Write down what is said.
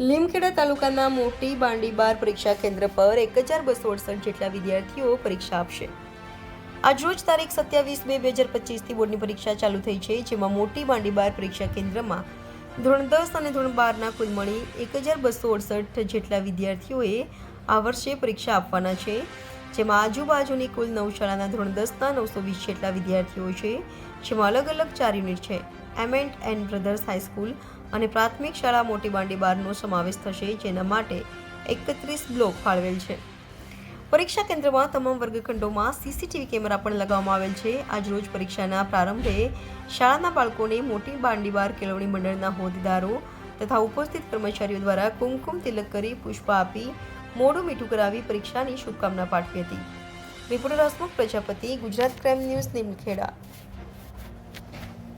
લીમખેડા તાલુકાના મોટી બાંડીબાર પરીક્ષા કેન્દ્ર પર એક હજાર બસો અડસઠ જેટલા વિદ્યાર્થીઓ પરીક્ષા આપશે. આજરોજ તારીખ સત્યાવીસ બે બે હજાર પચીસથી બોર્ડની પરીક્ષા ચાલુ થઈ છે, જેમાં મોટી બાંડીબાર પરીક્ષા કેન્દ્રમાં ધોરણ દસ અને ધોરણ બારના કુલ મળી એક હજાર બસો અડસઠ જેટલા વિદ્યાર્થીઓએ આ વર્ષે પરીક્ષા આપવાના છે. જેમાં આજુબાજુની કુલ નવ શાળાના ધોરણ દસના નવસો વીસ જેટલા વિદ્યાર્થીઓ છે, જેમાં અલગ અલગ ચાર યુનિટ છે એમેન્ટ એન્ડ બ્રધર્સ હાઈસ્કૂલ અને પ્રાથમિક શાળા મોટી બાંડીબારનો સમાવેશ થશે, જેના માટે એકત્રીસ બ્લોક ફાળવેલ છે. પરીક્ષા કેન્દ્રમાં તમામ વર્ગખંડોમાં સીસીટીવી કેમેરા પણ લગાવવામાં આવેલ છે. આજરોજ પરીક્ષાના પ્રારંભે શાળાના બાળકોને મોટી બાંડીબાર કેળવણી મંડળના હોદ્દેદારો તથા ઉપસ્થિત કર્મચારીઓ દ્વારા કુમકુમ તિલક કરી પુષ્પ આપી, મોડું મીઠું કરાવી પરીક્ષાની શુભકામના પાઠવી હતી. Reporter Hasmukh Prajapati, Gujarat crime news Nimkheda.